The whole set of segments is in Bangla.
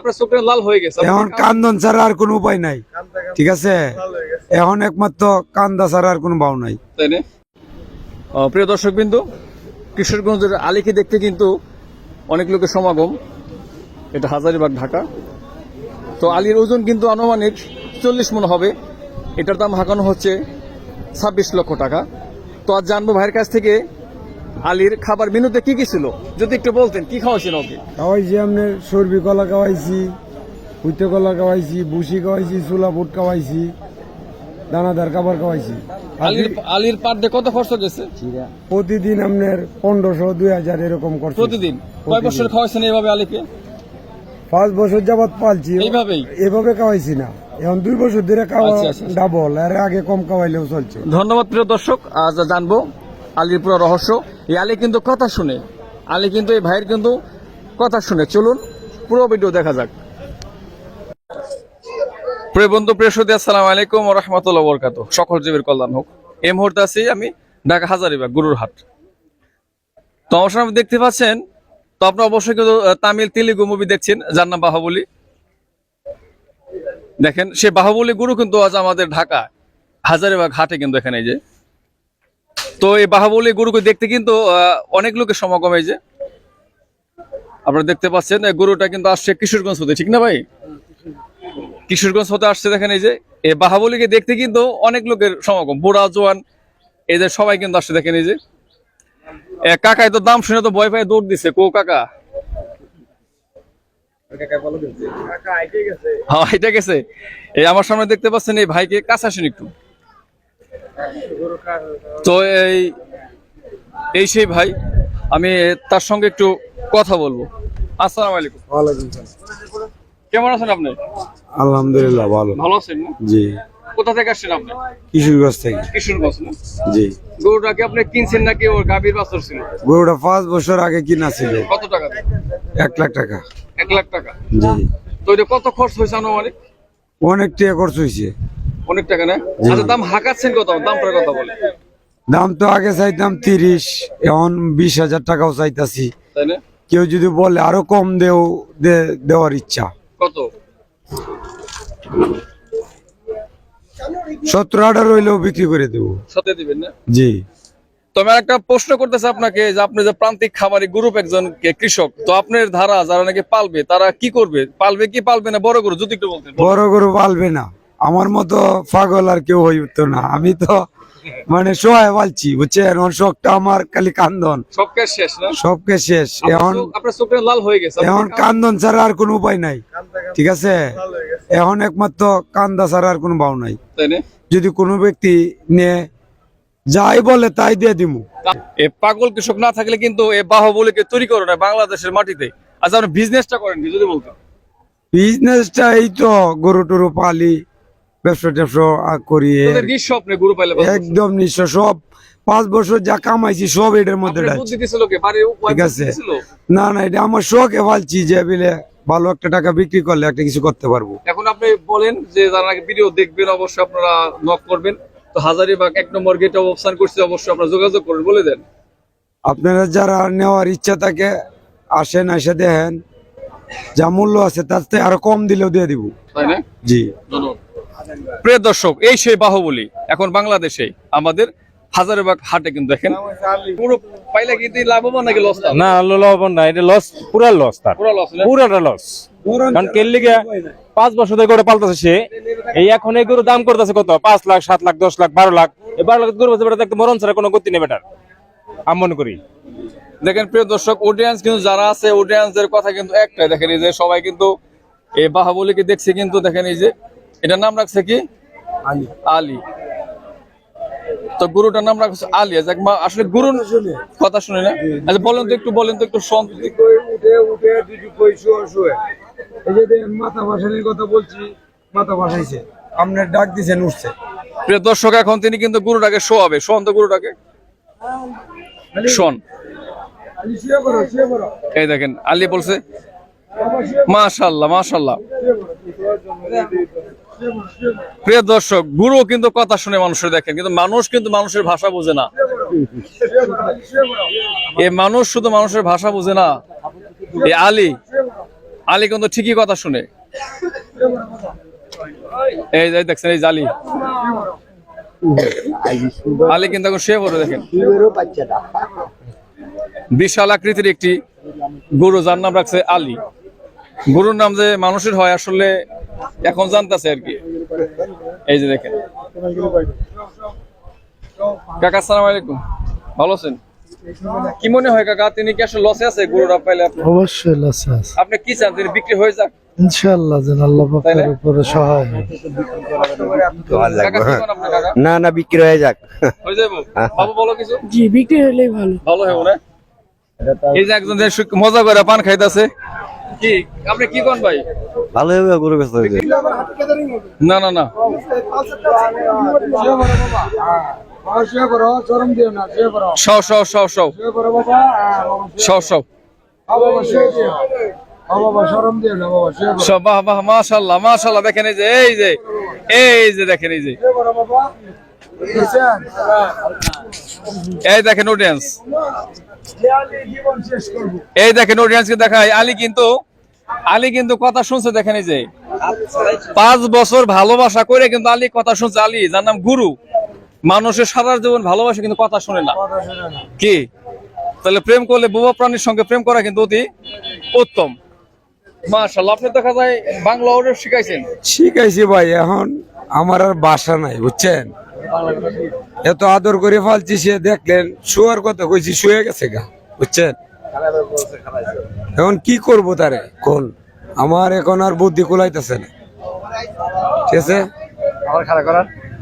আপনার চোখটা লাল হয়ে গেছে। এখন কান্দন ছাড়া আর কোনো উপায় নাই। ঠিক আছে? এখন একমাত্র কান্দা ছাড়া আর কোনো ভাও নাই। তাই না? প্রিয় দর্শক বিন্দু কিশোরগঞ্জের আলীকে দেখতে কিন্তু অনেক লোকের সমাগম। এটা হাজারিবাগ ঢাকা। তো আলীর ওজন কিন্তু আনুমানিক চল্লিশ মন হবে। এটার দাম হাঁকানো হচ্ছে ছাব্বিশ লক্ষ টাকা। তো আজ জানব ভাইয়ের কাছ থেকে আলীর খাবার মেনুতে কি কি ছিল? যদি একটু বলতেন কি খাওয়াছেন ওকে? খাওয়াইছি আপনার সর্বি কলা খাওয়াইছি কুইতে কলা খাওয়াইছি বুসি খাওয়াইছি চুলা বুট খাওয়াইছি দানাদার খাবার খাওয়াইছি। আলীর আলীর পার ডে কত খরচ গেছে প্রতিদিন আপনার পনেরোশো দুই হাজার এরকম করছে প্রতিদিন? কয় বছর খাওয়াইছেন এইভাবে আলীকে? পাঁচ বছর যাবত পালছি। এইভাবেই? এভাবে খাওয়াইছি না। এখন দুই বছর ধরে খাওয়া আচ্ছা, আচ্ছা, আচ্ছা। ডাবল আর আগে কম খাওয়াইলেও চলছে। ধন্যবাদ প্রিয় দর্শক আজ জানব আলীর পুরো রহস্য। এই আলী কিন্তু কথা শুনে, আলী কিন্তু, এই ভাইয়ের কিন্তু কথা শুনে। চলুন, পুরো ভিডিও দেখা যাক। প্রিয় বন্ধু, প্রিয় সুদী আসসালামু আলাইকুম রহমতুল্লাহ বরকাত সকল জীবের কল্যাণ হোক। এই মুহূর্তে আছি আমি ঢাকা হাজারিবাগ, গুরুর হাট। তো আমার সামনে দেখতে পাচ্ছেন, তো আপনি অবশ্যই কিন্তু তামিল তেলেগু মুভি দেখছেন, যার নাম বাহুবলী। দেখেন সে বাহুবলী গুরু কিন্তু আজ আমাদের ঢাকা হাজারিবাগ হাটে কিন্তু এখানে যে তো এই বাহুবলী গরুকে দেখতে কিন্তু অনেক লোকের সমাগম এই যে। আপনারা দেখতে পাচ্ছেন গরুটা কিন্তু আসছে কিশোরগঞ্জ হতে ঠিক না ভাই? কিশোরগঞ্জ হতে আসছে দেখেন এই যে। এই বাহাবলীকে দেখতে কিন্তু অনেক লোকের সমাগম বুড়া জোয়ান এই যে সবাই কিন্তু আসছে দেখেন এই যে। কাকায় তো দাম শুনে তো ভয় পায় দৌড় দিছে। কো কাকা? হ্যাঁ এটা গেছে। এই আমার সামনে দেখতে পাচ্ছেন এই ভাইকে কাছে আসেন একটু। তো এই এই সেই ভাই আমি তার সঙ্গে একটু কথা বলব। আসসালামু আলাইকুম। ওয়ালাইকুম আসসালাম কেমন আছেন আপনি? আলহামদুলিল্লাহ ভালো। ভালো আছেন না? জি। কোথা থেকে আসছেন আপনি? কিশোরগঞ্জ থেকে। কিশোরগঞ্জ না? জি। গরুটাকে আপনি কিনছেন নাকি ওর গাভীর বাছর ছিল? গরুটা পাঁচ বছর আগে কিনা ছিল। কত টাকা? এক লাখ টাকা। এক লাখ টাকা? জি। তো এটা কত খরচ হয়েছে আনুমানিক? অনেক টাকা খরচ হয়েছে। অনেক টাকা না আচ্ছা দাম হাঁকাচ্ছেন কত? দামটার কথা বলে দাম তো আগে চাইতাম তিরিশ এখন বিশ হাজার টাকাও চাইতাছি। তাই না? কেউ যদি বলে আরও কম দেও দেওয়ার ইচ্ছা। কত? সতেরো আঠারো হইলেও বিক্রি করে দেবো। সাথে দিবেন না? জি। তবে একটা প্রশ্ন করতেছে আপনাকে যে আপনি যে প্রান্তিক খামারি গ্রুপ একজন কৃষক তো আপনার ধারা যারা নাকি পালবে তারা কি করবে? পালবে কি পালবে না? বড় গরু যদি একটু বলতেন। বড় গরু পালবে না। আমার মতো পাগল আর কেউ হয়ে উঠতো না। আমি তো মানে সহায় পালছি বুঝছেন? এখন শখটা আমার খালি কান্দন। সব কাজ শেষ না? সবকে শেষ। এখন আপনার চোখটা লাল হয়ে গেছে। এখন কান্দন ছাড়া আর কোনো উপায় নাই। ঠিক আছে? এখন একমাত্র কান্দা ছাড়া আর কোনো ভাও নাই। যদি কোনো ব্যক্তি নিয়ে যাই বলে তাই দিয়ে দিমু। এ পাগল কৃষক না থাকলে কিন্তু এ বাহুবলীকে তৈরি করো না বাংলাদেশের মাটিতে। আচ্ছা আপনি বিজনেসটা করেন যদি বলতেন। বিজনেসটা এই তো গরু টরু পালি ব্যবসা ট্যাবসা আ- করি এ। নিঃস্ব আপনি গরু পাইলে বাঁচবেন। একদম নিশ্চয় সব পাঁচ বছর যা কামাইছি সব এটার মধ্যে ঠিক আছে। না না এটা আমার শখে পালছি যে বিলে ভালো একটা টাকা বিক্রি করলে একটা কিছু করতে পারব। এখন আপনি বলেন যে যারা ভিডিও দেখবেন অবশ্যই আপনারা নক করবেন। তো হাজারিবাগ এক নম্বর গেটে অবস্থান করছে অবশ্যই আপনারা যোগাযোগ করবেন বলে দেন। আপনারা যারা নেওয়ার ইচ্ছা থাকে আসেন এসে দেখেন। যা মূল্য আছে তার থেকে আরও কম দিলেও দিয়ে দিব। তাই না? জি। ধন্যবাদ। প্রিয় দর্শক এই সেই বাহুবলী এখন বাংলাদেশে আমাদের হাজারিবাগ হাটে কিন্তু দেখেন। পুরো পাইলে কিন্তু লাভবান নাকি লস না লবণ না এটা লস পুরা লস তার। পুরো লস পুরাটা লস কারণ কেন পাঁচ বছর ধরে গরু পালতেছে সে। এই এখন এই গরু দাম করতেছে কত? পাঁচ লাখ সাত লাখ দশ লাখ বারো লাখ। এই বারো লাখ গরু বেটা দেখতে মরণ ছাড়া কোনো গতি নেই বেটার। আমি মনে করি। দেখেন প্রিয় দর্শক অডিয়েন্স কিন্তু যারা আছে অডিয়েন্সের কথা কিন্তু একটাই দেখেন এই যে সবাই কিন্তু এই বাহুবলীকে দেখছে কিন্তু দেখেন এই যে এটার নাম রাখছে কি? আলি। আলী। তো গুরুটার নাম রাখছে আলী। মা আসলে গুরু কথা শুনে। না। আচ্ছা বলেন তো একটু বলেন তো একটু শোন। উঠে উঠে দুটো কই শুয়ে শুয়ে। এই যে মাথা ভাসানির কথা বলছি মাথা ভাসাইছে। আপনার ডাক দিছেন উঠছে। প্রিয় দর্শক এখন তিনি কিন্তু গুরুটাকে শোয়াবে। শোন তো গুরুটাকে। শোন। আলি শুয়ে পড়ো শুয়ে পড়ো। এই দেখেন আলী বলছে মাশাল্লাহ মাশাল্লাহ। প্রিয় দর্শক, গুরু কিন্তু কথা শুনে মানুষের দেখেন, কিন্তু মানুষ কিন্তু মানুষের ভাষা বোঝে না। এ মানুষ শুধু মানুষের ভাষা বোঝে না, এ আলী আলী কিন্তু ঠিকই কথা শুনে। এই যে দেখছেন, এই জালি আলী। কিন্তু এখন শুয়ে দেখেন। বিশাল আকৃতির একটি গরু, যার নাম রাখছে আলী। গরুর নাম যে মানুষের হয়, আসলে এখন জানতেছে আর কি। এই যে দেখেন। কাকা সালাম আলাইকুম। ভালো আছেন? কি মনে হয় কাকা তিনি কি আসলে লসে আছে গরুটা পাইলে আপনি অবশ্যই লসে আছে। আপনি কি চান তিনি বিক্রি হয়ে যাক? ইনশাআল্লাহ যেন আল্লাহ পাকের উপরে সহায় হয়। না না বিক্রি হয়ে যাক। হয়ে যাব বাবু বলো কিছু? জি বিক্রি হলেই ভালো। ভালো হবে না? এই যে একজন মজা করে পান খাইতেছে। কি আপনি কি কোন ভাই? ভালো হবে গরু বেচতে হবে না না না। সব সব সব সব সব বাহ বাহ মাশাল্লাহ মাশাল্লাহ দেখেন এই যে এই যে এই যে দেখেন এই যে? এই দেখেন অডিয়েন্স এই দেখেন অডিয়েন্সকে দেখাই আলী কিন্তু আলী কিন্তু কথা শুনছে দেখেন এই যে। পাঁচ বছর ভালোবাসা করে কিন্তু আলী কথা শুনছে আলী যার নাম গুরু। মানুষের সারা জীবন ভালোবাসে কিন্তু কথা শুনে না। কি? তাহলে প্রেম করলে বোবা প্রাণীর সঙ্গে প্রেম করা কিন্তু অতি উত্তম। মাশাল্লাহ আপনি দেখা যায় বাংলা শিখাইছেন। শিখাইছি ভাই এখন আমার আর বাসা নাই বুঝছেন? এত আদর করে ফালছি সে দেখলেন শুয়ার কথা কইছি শুয়ে গেছে গা বুঝছেন? এখন কি করব তারে? কোন? আমার এখন আর বুদ্ধি কুলাইতেছে না। ঠিক আছে?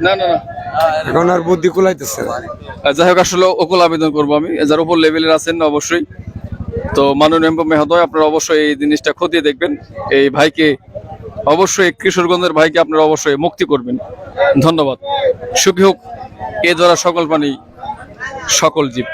না না না। এখন আর বুদ্ধি কুলাইতেছে যাই হোক আসলে ওকুল আবেদন করব আমি। যার উপর লেভেলের আছেন অবশ্যই। তো মাননীয় এমপি মেহদয় আপনারা অবশ্যই এই জিনিসটা খতিয়ে দেখবেন। এই ভাইকে অবশ্যই কিশোরগঞ্জের ভাইকে আপনারা অবশ্যই মুক্তি করবেন। ধন্যবাদ। সুখী হোক, এ দ্বারা সকল প্রাণী, সকল জীব।